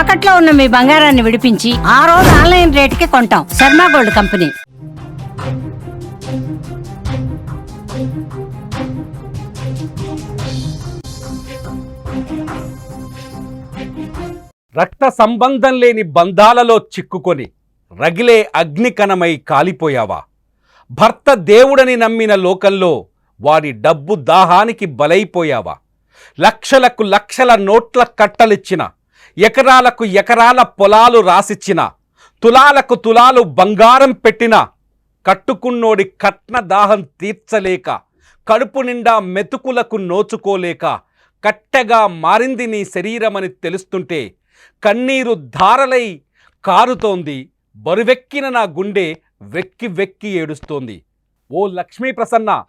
తాకట్లో ఉన్న మీ బంగారాన్ని విడిపించి ఆ రోజు ఆన్లైన్ రేటుకి కొంటాం. Sharma gold company. రక్త సంబంధం లేని బంధాలలో చిక్కుకొని రగిలే అగ్నికణమై కాలిపోయావా? భర్త దేవుడని నమ్మిన లోకంలో వారి డబ్బు దాహానికి బలైపోయావా? లక్షలకు లక్షల నోట్ల కట్టలిచ్చిన ఎకరాలకు ఎకరాల పొలాలు రాసిచ్చిన తులాలకు తులాలు బంగారం పెట్టిన కట్టుకున్నోడి కట్న దాహం తీర్చలేక కడుపు నిండా మెతుకులకు నోచుకోలేక కట్టెగా మారింది నీ శరీరమని తెలుస్తుంటే కన్నీరు ధారలై కారుతోంది బరువెక్కిన నా గుండె వెక్కి వెక్కి ఏడుస్తోంది. ఓ లక్ష్మీ ప్రసన్న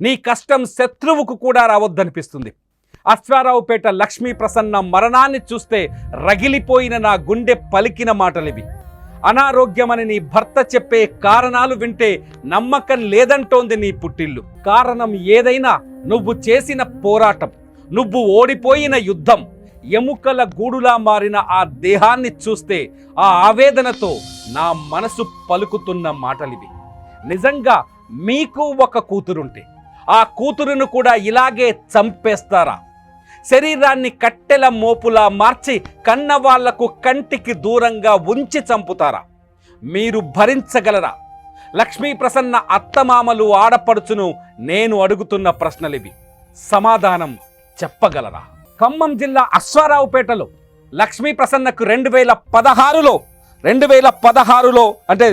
నీ కష్టం శత్రువుకు కూడా రావద్దనిపిస్తుంది. అశ్వారావుపేట లక్ష్మీ ప్రసన్న మరణాన్ని చూస్తే రగిలిపోయిన నా గుండె పలికిన మాటలివి. అనారోగ్యమని నీ భర్త చెప్పే కారణాలు వింటే నమ్మకం లేదంటోంది నీ పుట్టిల్లు. కారణం ఏదైనా నువ్వు చేసిన పోరాటం నువ్వు ఓడిపోయిన యుద్ధం ఎముకల గూడులా మారిన ఆ దేహాన్ని చూస్తే ఆ ఆవేదనతో నా మనసు పలుకుతున్న మాటలివి. నిజంగా మీకు ఒక కూతురుంటే ఆ కూతురును కూడా ఇలాగే చంపేస్తారా? శరీరాన్ని కట్టెల మోపులా మార్చి కన్నవాళ్ళకు కంటికి దూరంగా ఉంచి చంపుతారా? మీరు భరించగలరా? లక్ష్మీ ప్రసన్న అత్తమామలు ఆడపడుచును నేను అడుగుతున్న ప్రశ్నలివి. సమాధానం చెప్పగలరా? ఖమ్మం జిల్లా అశ్వారావుపేటలో లక్ష్మీ ప్రసన్నకు రెండు వేల పదహారులో రెండు వేల పదహారులో అంటే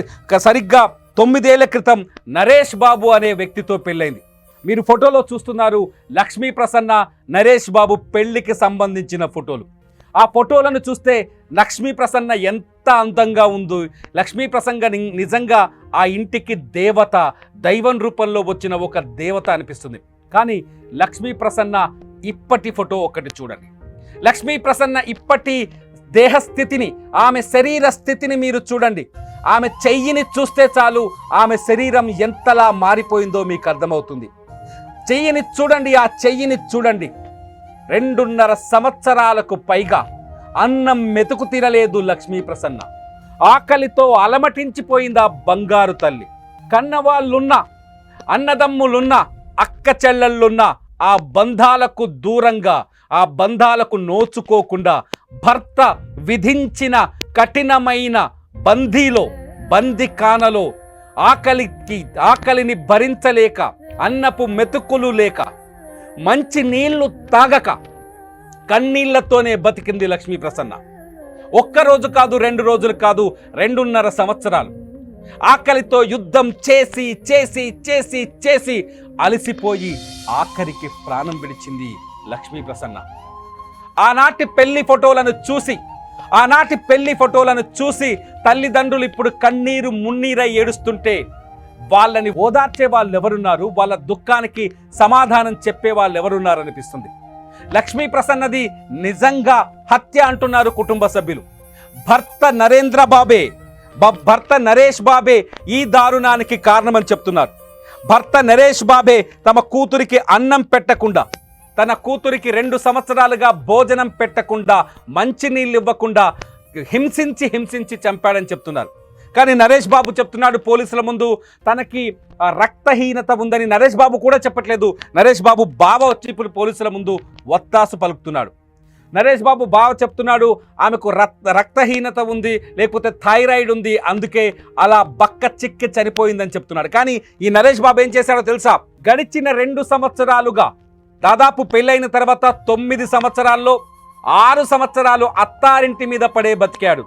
సరిగ్గా తొమ్మిదేళ్ళ క్రితం నరేష్ బాబు అనే వ్యక్తితో పెళ్ళైంది. మీరు ఫోటోలో చూస్తున్నారు లక్ష్మీ ప్రసన్న నరేష్ బాబు పెళ్ళికి సంబంధించిన ఫోటోలు. ఆ ఫోటోలను చూస్తే లక్ష్మీ ప్రసన్న ఎంత అందంగా ఉందో లక్ష్మీ ప్రసంగా ని- నిజంగా ఆ ఇంటికి దేవత దైవం రూపంలో వచ్చిన ఒక దేవత అనిపిస్తుంది. కానీ లక్ష్మీ ప్రసన్న ఇప్పటి ఫోటో ఒకటి చూడండి. లక్ష్మీ ప్రసన్న ఇప్పటి దేహస్థితిని ఆమె శరీర స్థితిని మీరు చూడండి. ఆమె చెయ్యిని చూస్తే చాలు ఆమె శరీరం ఎంతలా మారిపోయిందో మీకు అర్థమవుతుంది. చెయ్యిని చూడండి ఆ చెయ్యిని చూడండి. రెండున్నర సంవత్సరాలకు పైగా అన్నం మెతుకు తినలేదు లక్ష్మీ ప్రసన్న. ఆకలితో అలమటించిపోయింది ఆ బంగారు తల్లి. కన్నవాళ్ళున్నా అన్నదమ్ములున్నా అక్క చెల్లెళ్ళున్నా ఆ బంధాలకు దూరంగా ఆ బంధాలకు నోచుకోకుండా భర్త విధించిన కఠినమైన బందీలో బందికానలో ఆకలికి ఆకలిని భరించలేక అన్నపు మెతుకులు లేక మంచి నీళ్ళు తాగక కన్నీళ్ళతోనే బతికింది లక్ష్మీ ప్రసన్న. ఒక్కరోజు కాదు రెండు రోజులు కాదు రెండున్నర సంవత్సరాలు. ఆకలితో యుద్ధం చేసి చేసి చేసి చేసి అలసిపోయి ఆఖరికి ప్రాణం విడిచింది లక్ష్మీ ప్రసన్న. ఆనాటి పెళ్ళి ఫోటోలను చూసి ఆనాటి పెళ్ళి ఫోటోలను చూసి తల్లిదండ్రులు ఇప్పుడు కన్నీరు మున్నీరై ఏడుస్తుంటే వాళ్ళని ఓదార్చే వాళ్ళు ఎవరున్నారు? వాళ్ళ దుఃఖానికి సమాధానం చెప్పే వాళ్ళు ఎవరున్నారు అనిపిస్తుంది. లక్ష్మీ ప్రసన్నది నిజంగా హత్య అంటున్నారు కుటుంబ సభ్యులు. భర్త నరేంద్ర బాబే బ- భర్త నరేష్ బాబే ఈ దారుణానికి కారణమని చెప్తున్నారు. భర్త నరేష్ బాబే తమ కూతురికి అన్నం పెట్టకుండా తన కూతురికి రెండు సంవత్సరాలుగా భోజనం పెట్టకుండా మంచినీళ్ళు ఇవ్వకుండా హింసించి హింసించి చంపాడని చెప్తున్నారు. కానీ నరేష్ బాబు చెప్తున్నాడు పోలీసుల ముందు తనకి రక్తహీనత ఉందని నరేష్ బాబు కూడా చెప్పట్లేదు. నరేష్ బాబు బావ వచ్చి ఇప్పుడు పోలీసుల ముందు వత్తాసు పలుకుతున్నాడు. నరేష్ బాబు బావ చెప్తున్నాడు ఆమెకు రక్త రక్తహీనత ఉంది లేకపోతే థైరాయిడ్ ఉంది అందుకే అలా బక్క చిక్కి చనిపోయిందని చెప్తున్నాడు. కానీ ఈ నరేష్ బాబు ఏం చేశాడో తెలుసా? గడిచిన రెండు సంవత్సరాలుగా దాదాపు పెళ్ళైన తర్వాత తొమ్మిది సంవత్సరాల్లో ఆరు సంవత్సరాలు అత్తారింటి మీద పడే బతికాడు.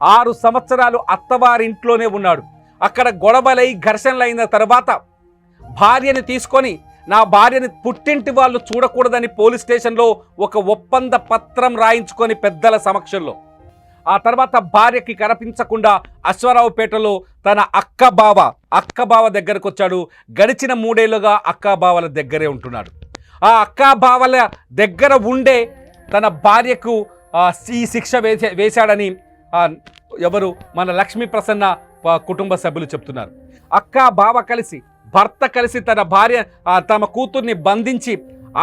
ఆరు సంవత్సరాలు అత్తవారింట్లోనే ఉన్నాడు. అక్కడ గొడవలై ఘర్షణలైన తర్వాత భార్యని తీసుకొని నా భార్యని పుట్టింటి వాళ్ళు చూడకూడదని పోలీస్ స్టేషన్లో ఒక ఒప్పంద పత్రం రాయించుకొని పెద్దల సమక్షంలో. ఆ తర్వాత భార్యకి కనిపించకుండా అశ్వరావుపేటలో తన అక్క బావ అక్క బావ దగ్గరకు వచ్చాడు గడిచిన మూడేళ్ళుగా అక్క బావల దగ్గరే ఉంటున్నాడు. ఆ అక్క బావల దగ్గర ఉండే తన భార్యకు ఈ శిక్ష వేసే వేశాడని ఎవరు? మన లక్ష్మీ ప్రసన్న కుటుంబ సభ్యులు చెప్తున్నారు. అక్క బావ కలిసి భర్త కలిసి తన భార్య తమ కూతుర్ని బంధించి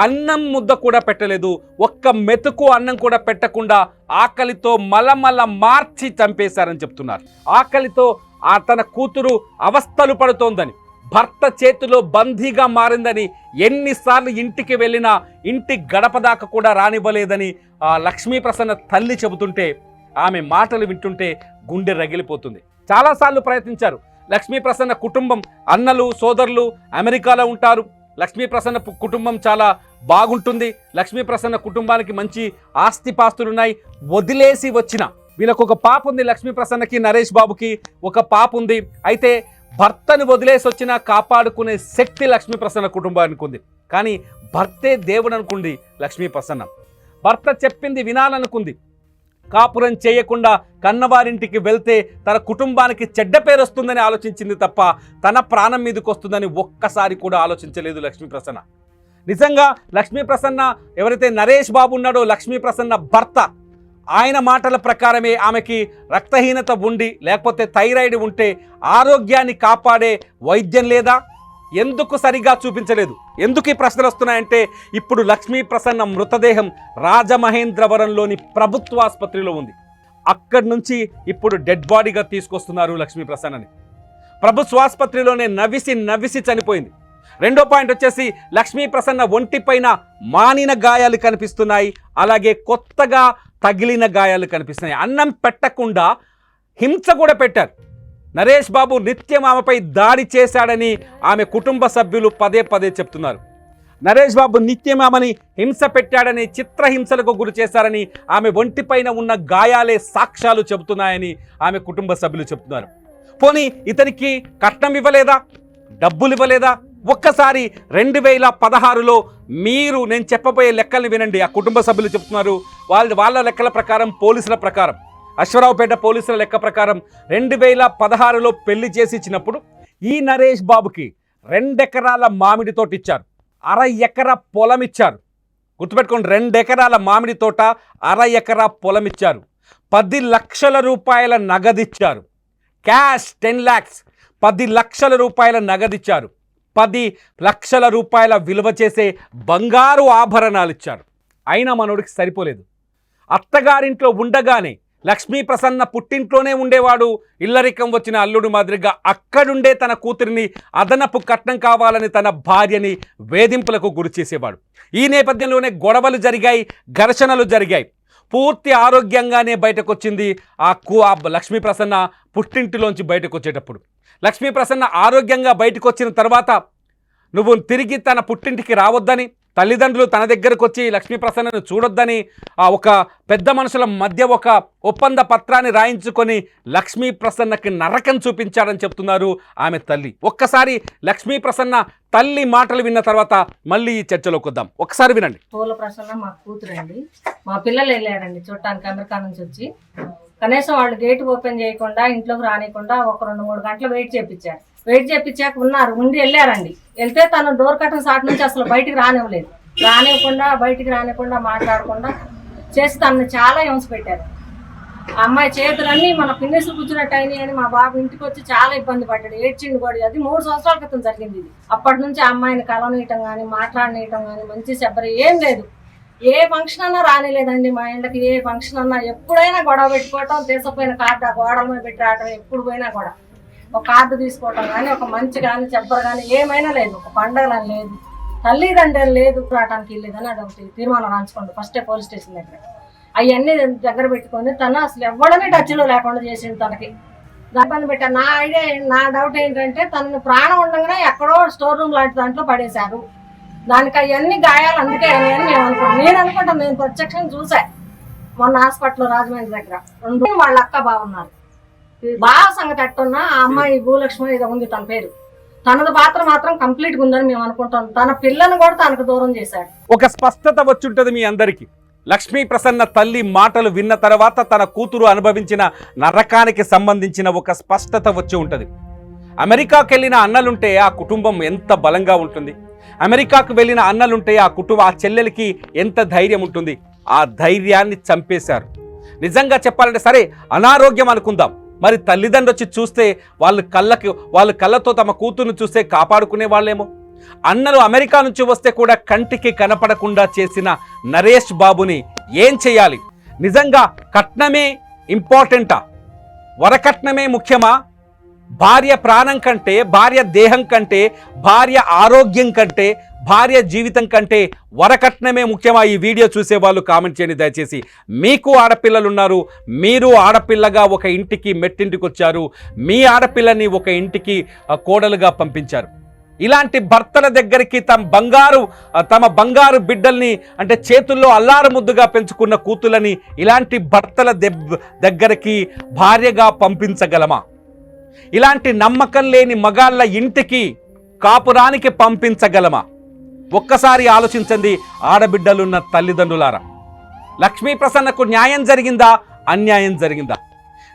అన్నం ముద్ద కూడా పెట్టలేదు. ఒక్క మెతుకు అన్నం కూడా పెట్టకుండా ఆకలితో మలమల మార్చి చంపేశారని చెప్తున్నారు. ఆకలితో ఆ తన కూతురు అవస్థలు పడుతోందని భర్త చేతిలో బందీగా మారిందని ఎన్నిసార్లు ఇంటికి వెళ్ళినా ఇంటి గడప దాకా కూడా రానివ్వలేదని ఆ లక్ష్మీ ప్రసన్న తల్లి చెబుతుంటే ఆమె మాటలు వింటుంటే గుండె రగిలిపోతుంది. చాలాసార్లు ప్రయత్నించారు. లక్ష్మీ ప్రసన్న కుటుంబం అన్నలు సోదరులు అమెరికాలో ఉంటారు. లక్ష్మీ ప్రసన్న కుటుంబం చాలా బాగుంటుంది. లక్ష్మీ ప్రసన్న కుటుంబానికి మంచి ఆస్తిపాస్తులు ఉన్నాయి వదిలేసి వచ్చిన వీళ్ళకు ఒక పాప ఉంది లక్ష్మీ ప్రసన్నకి నరేష్ బాబుకి ఒక పాప ఉంది అయితే భర్తను వదిలేసి వచ్చినా కాపాడుకునే శక్తి లక్ష్మీ ప్రసన్న కుటుంబానికి ఉంది. కానీ భర్తే దేవుడు అనుకుంది లక్ష్మీ ప్రసన్న. భర్త చెప్పింది వినాలనుకుంది. కాపురం చేయకుండా కన్నవారింటికి వెళ్తే తన కుటుంబానికి చెడ్డ పేరు వస్తుందని ఆలోచించింది తప్ప తన ప్రాణం మీదకి వస్తుందని ఒక్కసారి కూడా ఆలోచించలేదు లక్ష్మీ ప్రసన్న. నిజంగా లక్ష్మీ ప్రసన్న ఎవరైతే నరేష్ బాబు ఉన్నాడో లక్ష్మీ ప్రసన్న భర్త ఆయన మాటల ప్రకారమే ఆమెకి రక్తహీనత ఉండి లేకపోతే థైరాయిడ్ ఉంటే ఆరోగ్యాన్ని కాపాడే వైద్యం లేదా? ఎందుకు సరిగా చూపించలేదు? ఎందుకు ఈ ప్రశ్నలు వస్తున్నాయంటే ఇప్పుడు లక్ష్మీ ప్రసన్న మృతదేహం రాజమహేంద్రవరంలోని ప్రభుత్వ ఆసుపత్రిలో ఉంది. అక్కడి నుంచి ఇప్పుడు డెడ్ బాడీగా తీసుకొస్తున్నారు లక్ష్మీ ప్రసన్నని. ప్రభుత్వ ఆసుపత్రిలోనే నవ్విసి నవ్విసి చనిపోయింది. రెండో పాయింట్ వచ్చేసి లక్ష్మీ ప్రసన్న ఒంటిపైన మానిన గాయాలు కనిపిస్తున్నాయి అలాగే కొత్తగా తగిలిన గాయాలు కనిపిస్తున్నాయి. అన్నం పెట్టకుండా హింస కూడా పెట్టారు. నరేష్ బాబు నిత్యం ఆమెపై దాడి చేశాడని ఆమె కుటుంబ సభ్యులు పదే పదే చెప్తున్నారు. నరేష్ బాబు నిత్యం ఆమెని హింస పెట్టాడని చిత్రహింసలకు గురి చేశారని ఆమె ఒంటిపైన ఉన్న గాయాలే సాక్ష్యాలు చెబుతున్నాయని ఆమె కుటుంబ సభ్యులు చెప్తున్నారు పోనీ ఇతనికి కట్నం ఇవ్వలేదా? డబ్బులు ఇవ్వలేదా? ఒక్కసారి రెండు వేల పదహారులో మీరు నేను చెప్పబోయే లెక్కల్ని వినండి. ఆ కుటుంబ సభ్యులు చెప్తున్నారు వాళ్ళ వాళ్ళ లెక్కల ప్రకారం పోలీసుల ప్రకారం. అశ్వరావుపేట పోలీసుల లెక్క ప్రకారం రెండు వేల పదహారులో పెళ్ళి చేసి ఇచ్చినప్పుడు ఈ నరేష్ బాబుకి రెండెకరాల మామిడి తోట ఇచ్చారు. అర ఎకరా పొలం ఇచ్చారు. గుర్తుపెట్టుకోండి రెండు ఎకరాల మామిడి తోట అర ఎకరా పొలం ఇచ్చారు. పది లక్షల రూపాయల నగదిచ్చారు క్యాష్ టెన్ ల్యాక్స్ పది లక్షల రూపాయల నగదిచ్చారు పది లక్షల రూపాయల విలువ చేసే బంగారు ఆభరణాలు ఇచ్చారు. అయినా మనోడికి సరిపోలేదు. అత్తగారింట్లో ఉండగానే లక్ష్మీ ప్రసన్న పుట్టింట్లోనే ఉండేవాడు. ఇల్లరికం వచ్చిన అల్లుడు మాదిరిగా అక్కడుండే తన కూతురిని అదనపు కట్నం కావాలని తన భార్యని వేధింపులకు గురి చేసేవాడు. ఈ నేపథ్యంలోనే గొడవలు జరిగాయి ఘర్షణలు జరిగాయి. పూర్తి ఆరోగ్యంగానే బయటకు వచ్చింది ఆ కు ఆ లక్ష్మీ ప్రసన్న పుట్టింటిలోంచి బయటకు వచ్చేటప్పుడు లక్ష్మీ ప్రసన్న ఆరోగ్యంగా బయటకు వచ్చిన తర్వాత నువ్వు తిరిగి తన పుట్టింటికి రావద్దని తల్లిదండ్రులు తన దగ్గరకు వచ్చి లక్ష్మీ ప్రసన్నను చూడొద్దని ఆ ఒక పెద్ద మనుషుల మధ్య ఒక ఒప్పంద పత్రాన్ని రాయించుకొని లక్ష్మీ ప్రసన్నకి నరకం చూపించాడని చెప్తున్నారు ఆమె తల్లి. ఒక్కసారి లక్ష్మీ ప్రసన్న తల్లి మాటలు విన్న తర్వాత మళ్ళీ ఈ చర్చలోకి వద్దాం. ఒకసారి వినండి. పూల ప్రసన్న మా కూతురండి. మా పిల్లలు వెళ్ళారండి చూడటానికి అమెరికా నుంచి వచ్చి. కనీసం వాళ్ళు గేట్ ఓపెన్ చేయకుండా ఇంట్లోకి రానికుండా ఒక రెండు మూడు గంటలు వెయిట్ చేపించారు. వెయిట్ చేపించాక ఉన్నారు ఉండి వెళ్ళారండి. వెళ్తే తను డోర్ కట్టన్ సాట్ నుంచి అసలు బయటికి రానివ్వలేదు. రానివ్వకుండా బయటికి రానివ్వకుండా మాట్లాడకుండా చేసి తనని చాలా హింస పెట్టారు. అమ్మాయి చేతులన్నీ మన పిన్నిసులు కూర్చున్నట్టు అయినాయి అని మా బాబు ఇంటికి వచ్చి చాలా ఇబ్బంది పడ్డాడు. ఏడ్చిండు కూడా. అది మూడు సంవత్సరాల క్రితం జరిగింది ఇది. అప్పటి నుంచి ఆ అమ్మాయిని కలవనీయటం కానీ మాట్లాడనీయటం కానీ మంచి శబ్బరి ఏం లేదు. ఏ ఫంక్షన్ అన్నా రానిలేదండి మా ఇంటికి. ఏ ఫంక్షన్ అన్నా ఎప్పుడైనా గొడవ పెట్టుకోవటం తీసుకుపోయిన కార్డు ఆ గోడల మీద పెట్టి రావటం ఎప్పుడు పోయినా కూడా. ఒక కార్డు తీసుకోవటం కానీ ఒక మంచి కానీ చెప్పరు కానీ ఏమైనా లేదు. ఒక పండగలని లేదు. తల్లిదండ్రులు లేదు రావడానికి లేదని అది ఒకటి తీర్మానం రాంచుకోండి ఫస్టే పోలీస్ స్టేషన్ దగ్గర. అవన్నీ దగ్గర పెట్టుకొని తను అసలు ఎవడనే టచ్లో లేకుండా చేసిండు తనకి. దాని పెట్టారు. నా ఐడియా నా డౌట్ ఏంటంటే తనని ప్రాణం ఉండగానే ఎక్కడో స్టోర్ రూమ్ లాంటి దాంట్లో పడేశారు. దానికి అవన్నీ గాయాలు అందుకే అని మేము అనుకుంటాం నేను అనుకుంటాను నేను ప్రత్యక్షం చూసా. మొన్న హాస్పిటల్ రాజమండ్రి దగ్గర. రెండు వాళ్ళ అక్క బాగున్నారు. బాగా సంగతి ఎట్టున్నా ఆ అమ్మాయి భూలక్ష్మి ఏదో ఉంది తన పేరు. తనది పాత్ర మాత్రం కంప్లీట్గా ఉందని మేము అనుకుంటాం. తన పిల్లని కూడా తనకు దూరం చేశాడు. ఒక స్పష్టత వచ్చుంటది మీ అందరికీ. లక్ష్మీ ప్రసన్న తల్లి మాటలు విన్న తర్వాత తన కూతురు అనుభవించిన నరకానికి సంబంధించిన ఒక స్పష్టత వచ్చి ఉంటుంది. అమెరికాకు వెళ్ళిన అన్నలుంటే ఆ కుటుంబం ఎంత బలంగా ఉంటుంది. అమెరికాకు వెళ్ళిన అన్నలుంటే ఆ కుటుంబ ఆ చెల్లెలకి ఎంత ధైర్యం ఉంటుంది. ఆ ధైర్యాన్ని చంపేశారు. నిజంగా చెప్పాలంటే సరే అనారోగ్యం అనుకుందాం. మరి తల్లిదండ్రులు వచ్చి చూస్తే వాళ్ళు కళ్ళకి వాళ్ళ కళ్ళతో తమ కూతురుని చూస్తే కాపాడుకునే వాళ్ళేమో? అన్నలు అమెరికా నుంచి వస్తే కూడా కంటికి కనపడకుండా చేసిన నరేష్ బాబుని ఏం చేయాలి? నిజంగా కట్నమే ఇంపార్టెంటా? వరకట్నమే ముఖ్యమా? భార్య ప్రాణం కంటే భార్య దేహం కంటే భార్య ఆరోగ్యం కంటే భార్య జీవితం కంటే వరకట్నమే ముఖ్యమా ఈ వీడియో చూసే వాళ్ళు కామెంట్ చేయండి. దయచేసి మీకు ఆడపిల్లలు ఉన్నారు మీరు ఆడపిల్లగా ఒక ఇంటికి మెట్టింటికి వచ్చారు మీ ఆడపిల్లని ఒక ఇంటికి కోడలుగా పంపించారు. ఇలాంటి భర్తల దగ్గరికి తమ బంగారు తమ బంగారు బిడ్డల్ని అంటే చేతుల్లో అల్లారు ముద్దుగా పెంచుకున్న కూతులని ఇలాంటి భర్తల దగ్గరికి భార్యగా పంపించగలమా? ఇలాంటి నమ్మకం లేని మగాళ్ళ ఇంటికి కాపురానికి పంపించగలమా? ఒక్కసారి ఆలోచించండి ఆడబిడ్డలున్న తల్లిదండ్రులారా. లక్ష్మీ ప్రసన్నకు న్యాయం జరిగిందా? అన్యాయం జరిగిందా?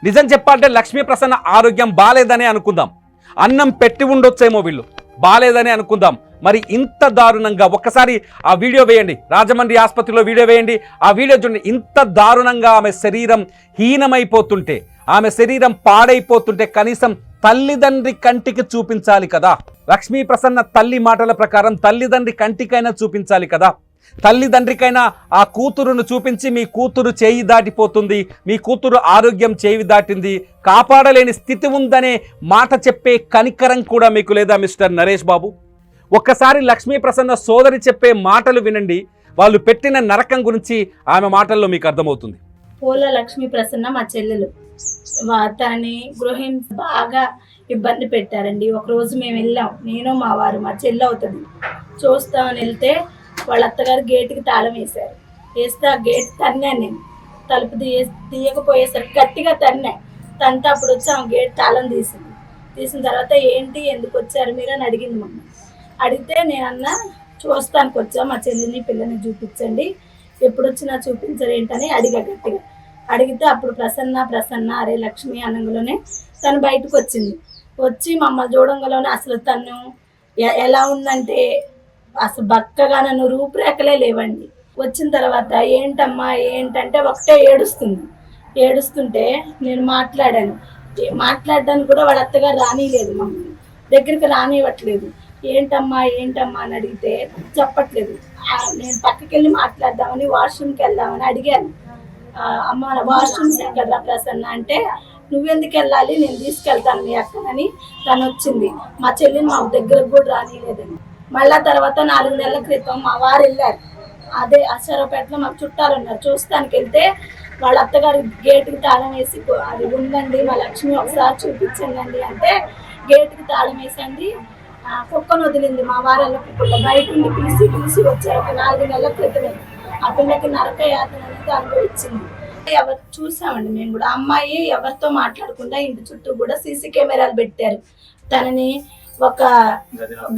నిజం చెప్పాలంటే లక్ష్మీ ప్రసన్న ఆరోగ్యం బాలేదనే అనుకుందాం. అన్నం పెట్టి ఉండొచ్చేమో వీళ్ళు. బాలేదని అనుకుందాం. మరి ఇంత దారుణంగా ఒక్కసారి ఆ వీడియో వేయండి. రాజమండ్రి ఆసుపత్రిలో వీడియో వేయండి. ఆ వీడియో చూడండి. ఇంత దారుణంగా ఆమె శరీరం హీనమైపోతుంటే ఆమె శరీరం పాడైపోతుంటే కనీసం తల్లిదండ్రి కంటికి చూపించాలి కదా. లక్ష్మీ ప్రసన్న తల్లి మాటల ప్రకారం తల్లిదండ్రి కంటికైనా చూపించాలి కదా. తల్లిదండ్రికైనా ఆ కూతురును చూపించి మీ కూతురు చేయి దాటిపోతుంది మీ కూతురు ఆరోగ్యం చేయి దాటింది కాపాడలేని స్థితి ఉందనే మాట చెప్పే కనికరం కూడా మీకు లేదా మిస్టర్ నరేష్ బాబు? ఒక్కసారి లక్ష్మీ ప్రసన్న సోదరి చెప్పే మాటలు వినండి వాళ్ళు పెట్టిన నరకం గురించి ఆమె మాటల్లో మీకు అర్థమవుతుంది. పూల లక్ష్మీ ప్రసన్న మా చెల్లెలు. తనని గృహిణి బాగా ఇబ్బంది పెట్టారండి. ఒకరోజు మేము వెళ్ళాం. నేను మా వారు మా చెల్లి అవుతుంది. చూస్తామని వెళ్తే వాళ్ళ అత్తగారు గేటుకి తాళం వేశారు. వేస్తే ఆ గేట్ తన్నాను నేను. తలుపు తీయ తీయకపోయేసరికి గట్టిగా తన్నా. తంతే అప్పుడు వచ్చి ఆమె గేట్ తాళం తీసింది. తీసిన తర్వాత ఏంటి ఎందుకు వచ్చారు మీరు అని అడిగింది మమ్మల్ని. అడిగితే నేను అన్నా చూస్తానికి వచ్చా మా చెల్లిని పిల్లని చూపించండి. ఎప్పుడు వచ్చినా చూపించరు ఏంటని అడిగా గట్టిగా. అడిగితే అప్పుడు ప్రసన్న ప్రసన్న అరే లక్ష్మి అనంగలోనే తను బయటకు వచ్చింది వచ్చి మమ్మల్ని చూడంగలోనే అసలు తను ఎలా ఉందంటే అసలు బక్కగా నన్ను రూపురేఖలే లేవండి. వచ్చిన తర్వాత ఏంటమ్మా ఏంటంటే ఒకటే ఏడుస్తుంది. ఏడుస్తుంటే నేను మాట్లాడాను. మాట్లాడడానికి కూడా వాడు అత్తగారు రానిలేదు మమ్మల్ని. దగ్గరికి రానివ్వట్లేదు. ఏంటమ్మా ఏంటమ్మా అని అడిగితే చెప్పట్లేదు. నేను పక్కకి వెళ్ళి మాట్లాడదామని వాష్రూమ్కి వెళ్దామని అడిగాను. అమ్మ వాష్రూమ్ సెంటర్ ప్రసన్న అంటే నువ్వెందుకు వెళ్ళాలి? నేను తీసుకెళ్తాను మీ అక్కనని. తను వచ్చింది. మా చెల్లిని మా దగ్గరకు కూడా రానిలేదని మళ్ళా తర్వాత నాలుగు నెలల క్రితం మా వారు వెళ్ళారు. అదే అసరపేటలో మాకు చుట్టాలు ఉన్నారు. చూస్తానికి వెళ్తే వాళ్ళ అత్తగారి గేటుకి తాళం వేసి అది ఉందండి మా లక్ష్మి ఒకసారి చూపించండి అంటే గేటుకి తాళం వేసండి. కుక్కను వదిలింది. మా వారాల కుక్క బయట ఉండి పిలిచి పిలిచి వచ్చారు. ఒక నాలుగు నెలల క్రితమే. ఆ పిల్లకి నరక యాతన అనేది అనుభవించింది. ఎవరు చూసామండి మేము కూడా. అమ్మాయి ఎవరితో మాట్లాడకుండా ఇంటి చుట్టూ కూడా సీసీ కెమెరాలు పెట్టారు. తనని ఒక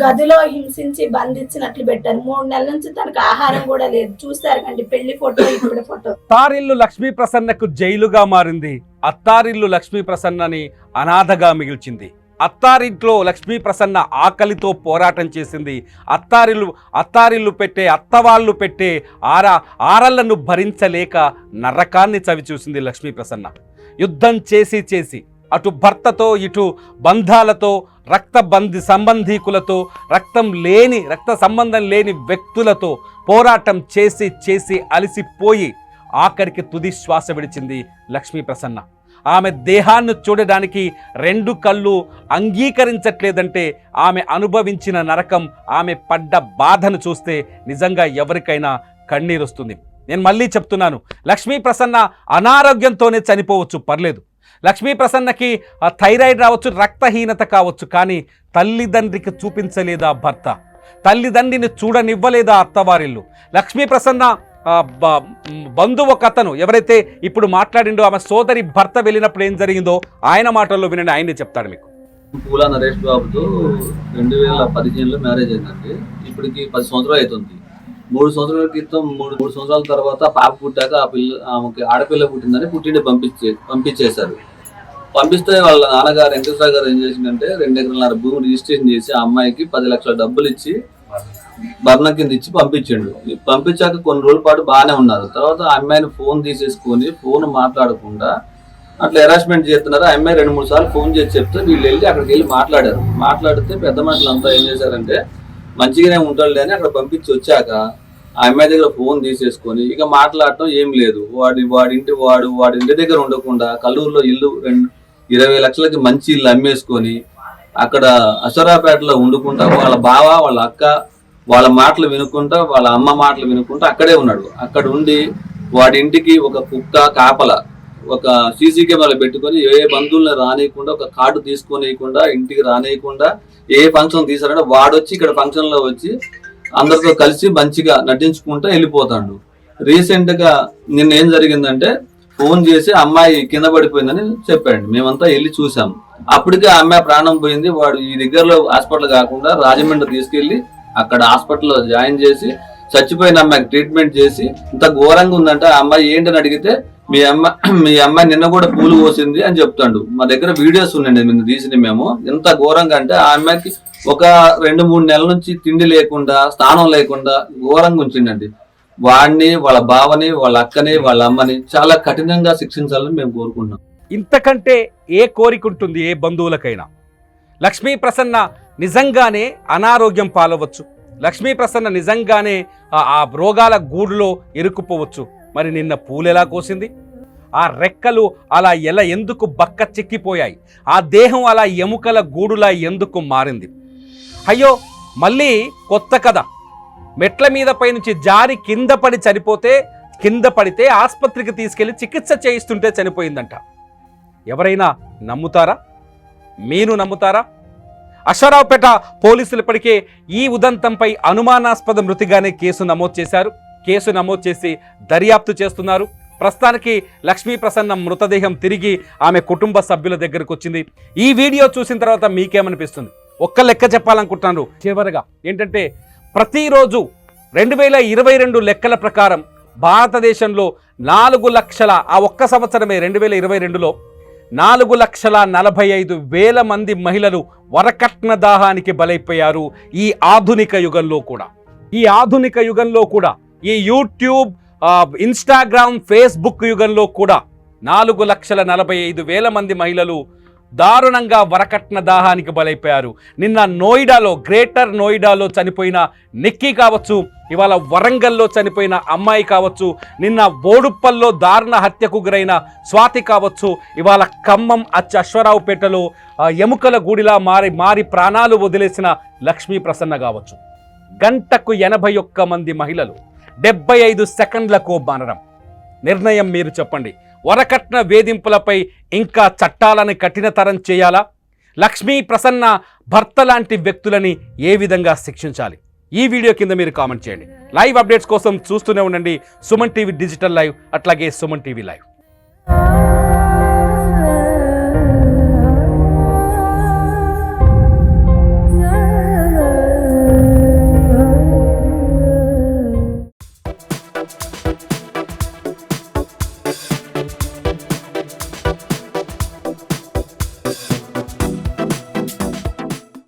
గదిలో హింసించి బంధించినట్లు పెట్టారు. మూడు నెలల నుంచి తనకు ఆహారం కూడా లేదు. చూసారు కండి పెళ్ళి ఫోటో ఇప్పుడు ఫోటో. తారిల్లు లక్ష్మీ ప్రసన్నకు జైలుగా మారింది. అత్తారిల్లు లక్ష్మీ ప్రసన్నని అనాథగా మిగిల్చింది. అత్తారింట్లో లక్ష్మీ ప్రసన్న ఆకలితో పోరాటం చేసింది. అత్తారిల్లు అత్తారిల్లు పెట్టే అత్తవాళ్ళు పెట్టే ఆరా ఆరళ్ళను భరించలేక నరకాన్ని చవిచూసింది లక్ష్మీ ప్రసన్న. యుద్ధం చేసి చేసి అటు భర్తతో ఇటు బంధాలతో రక్త బంధి సంబంధీకులతో రక్తం లేని రక్త సంబంధం లేని వ్యక్తులతో పోరాటం చేసి చేసి అలసిపోయి ఆఖరికి తుది శ్వాస విడిచింది లక్ష్మీ ప్రసన్న. ఆమె దేహాన్ని చూడడానికి రెండు కళ్ళు అంగీకరించట్లేదంటే ఆమె అనుభవించిన నరకం ఆమె పడ్డ బాధను చూస్తే నిజంగా ఎవరికైనా కన్నీరు వస్తుంది నేను మళ్ళీ చెప్తున్నాను లక్ష్మీ ప్రసన్న అనారోగ్యంతోనే చనిపోవచ్చు పర్లేదు. లక్ష్మీ ప్రసన్నకి ఆ థైరాయిడ్ రావచ్చు రక్తహీనత కావచ్చు కానీ తల్లిదండ్రికి చూపించలేదా భర్త? తల్లిదండ్రిని చూడనివ్వలేదా అత్తవారిల్లు? లక్ష్మీ ప్రసన్న బంధువు కథను ఎవరైతే ఇప్పుడు మాట్లాడిండో ఆమె సోదరి భర్త వెళ్ళినప్పుడు ఏం జరిగిందో ఆయన మాటల్లో వినండి ఆయనే చెప్తాడు మీకు. పూల నరేష్ బాబుతో రెండు వేల పదిహేనులో మ్యారేజ్ అయిందండి. ఇప్పటికి పది సంవత్సరాలు అవుతుంది. మూడు సంవత్సరాల క్రితం మూడు మూడు సంవత్సరాల తర్వాత పాప పుట్టాక ఆ పిల్ల ఆమెకి ఆడపిల్ల పుట్టిందని పుట్టింటి పంపించే పంపించేశారు. పంపిస్తే వాళ్ళ నాన్నగారు వెంకటేశ్వర గారు ఏం చేసిందంటే రెండు ఎకరాల భూమి రిజిస్ట్రేషన్ చేసి ఆ అమ్మాయికి పది లక్షల డబ్బులు ఇచ్చి భరణ కింద ఇచ్చి పంపించిండు. పంపించాక కొన్ని రోజుల పాటు బాగానే ఉన్నారు. తర్వాత ఆ అమ్మాయిని ఫోన్ తీసేసుకొని ఫోన్ మాట్లాడకుండా అట్లా హెరాస్మెంట్ చేస్తున్నారు. ఆ అమ్మాయి రెండు మూడు సార్లు ఫోన్ చేసి చెప్తే వీళ్ళు వెళ్ళి అక్కడికి వెళ్ళి మాట్లాడారు. మాట్లాడితే పెద్ద మనుషులు అంతా ఏం చేశారంటే మంచిగానే ఉంటాడు అని అక్కడ పంపించి వచ్చాక ఆ అమ్మాయి దగ్గర ఫోన్ తీసేసుకొని ఇక మాట్లాడటం ఏం లేదు. వాడి వాడి ఇంటి వాడు వాడి ఇంటి దగ్గర ఉండకుండా కల్లూరులో ఇల్లు రెండు ఇరవై లక్షలకి మంచి ఇల్లు అమ్మేసుకొని అక్కడ అసరాపేటలో ఉండకుండా వాళ్ళ బావ వాళ్ళ అక్క వాళ్ళ మాటలు వినుకుంటా వాళ్ళ అమ్మ మాటలు వినుకుంటా అక్కడే ఉన్నాడు. అక్కడ ఉండి వాడి ఇంటికి ఒక కుక్క కాపల ఒక సీసీ కెమెరా పెట్టుకొని ఏ బంధువులను రానియకుండా ఒక కార్డు తీసుకోనియకుండా ఇంటికి రానియకుండా ఏ ఫంక్షన్ తీసారంటే వాడు వచ్చి ఇక్కడ ఫంక్షన్లో వచ్చి అందరితో కలిసి మంచిగా నటించుకుంటూ వెళ్ళిపోతాడు. రీసెంట్గా నిన్న ఏం జరిగిందంటే ఫోన్ చేసి అమ్మాయి కింద పడిపోయిందని చెప్పాడు. మేమంతా వెళ్ళి చూసాం అప్పటికే ఆ అమ్మాయి ప్రాణం పోయింది. వాడు ఈ దగ్గరలో హాస్పిటల్ కాకుండా రాజమండ్రి తీసుకెళ్ళి అక్కడ హాస్పిటల్లో జాయిన్ చేసి చచ్చిపోయిన అమ్మాయికి ట్రీట్మెంట్ చేసి ఇంత ఘోరంగా ఉందంటే ఆ అమ్మాయి ఏంటని అడిగితే మీ అమ్మ మీ అమ్మాయి నిన్న కూడా పూలు పోసింది అని చెప్తాడు. మా దగ్గర వీడియోస్ ఉన్నాయండి నిన్న తీసిన మేము. ఎంత ఘోరంగా అంటే ఆ అమ్మాయికి ఒక రెండు మూడు నెలల నుంచి తిండి లేకుండా స్నానం లేకుండా ఘోరంగా ఉంచిండండి. వాడిని వాళ్ళ బావని వాళ్ళ అక్కని వాళ్ళ అమ్మని చాలా కఠినంగా శిక్షించాలని మేము కోరుకుంటున్నాం. ఇంతకంటే ఏ కోరిక ఉంటుంది ఏ బంధువులకైనా? లక్ష్మీ ప్రసన్న నిజంగానే అనారోగ్యం పాలవచ్చు. లక్ష్మీ ప్రసన్న నిజంగానే ఆ- రోగాల గూడులో ఇరుక్కుపోవచ్చు. మరి నిన్న పూలు ఎలా కోసింది? ఆ రెక్కలు అలా ఎలా ఎందుకు బక్క చిక్కిపోయాయి? ఆ దేహం అలా ఎముకల గూడులా ఎందుకు మారింది? అయ్యో మళ్ళీ కొత్త కథ. మెట్ల మీద పైనుంచి జారి కింద పడి చనిపోతే కింద పడితే ఆసుపత్రికి తీసుకెళ్ళి చికిత్స చేయిస్తుంటే చనిపోయిందంట. ఎవరైనా నమ్ముతారా? మీరు నమ్ముతారా? అషరావుపేట పోలీసులు ఇప్పటికే ఈ ఉదంతంపై అనుమానాస్పద మృతిగానే కేసు నమోదు చేశారు. కేసు నమోదు చేసి దర్యాప్తు చేస్తున్నారు. ప్రస్తుతానికి లక్ష్మీ ప్రసన్న మృతదేహం తిరిగి ఆమె కుటుంబ సభ్యుల దగ్గరకు వచ్చింది. ఈ వీడియో చూసిన తర్వాత మీకేమనిపిస్తుంది? ఒక్క లెక్క చెప్పాలనుకుంటున్నాను చివరగా ఏంటంటే ప్రతిరోజు రెండు వేల ఇరవై రెండు లెక్కల ప్రకారం భారతదేశంలో నాలుగు లక్షల ఆ ఒక్క సంవత్సరమే రెండు వేల ఇరవై రెండులో నాలుగు లక్షల నలభై ఐదు వేల మంది మహిళలు వరకట్న దాహానికి బలైపోయారు ఈ ఆధునిక యుగంలో కూడా. ఈ ఆధునిక యుగంలో కూడా ఈ యూట్యూబ్ ఇన్స్టాగ్రామ్ ఫేస్బుక్ యుగంలో కూడా నాలుగు లక్షల నలభై ఐదు వేల మంది మహిళలు దారుణంగా వరకట్న దాహానికి బలైపోయారు. నిన్న నోయిడాలో గ్రేటర్ నోయిడాలో చనిపోయిన నిక్కీ కావచ్చు ఇవాళ వరంగల్లో చనిపోయిన అమ్మాయి కావచ్చు నిన్న బోడుప్పల్లో దారుణ హత్యకు గురైన స్వాతి కావచ్చు ఇవాళ ఖమ్మం అచ్చ అశ్వరావుపేటలో ఎముకల గూడిలా మారి మారి ప్రాణాలు వదిలేసిన లక్ష్మీ ప్రసన్న కావచ్చు. గంటకు ఎనభై ఒక్క మంది మహిళలు డెబ్బై ఐదు సెకండ్లకు బానరం నిర్ణయం మీరు చెప్పండి. వరకట్న వేధింపులపై ఇంకా చట్టాలను కఠినతరం చేయాలా? లక్ష్మీ ప్రసన్న భర్త లాంటి వ్యక్తులని ఏ విధంగా శిక్షించాలి? ఈ వీడియో కింద మీరు కామెంట్ చేయండి. లైవ్ అప్డేట్స్ కోసం చూస్తూనే ఉండండి. సుమన్ టీవీ డిజిటల్ లైవ్ అట్లాగే సుమన్ టీవీ లైవ్.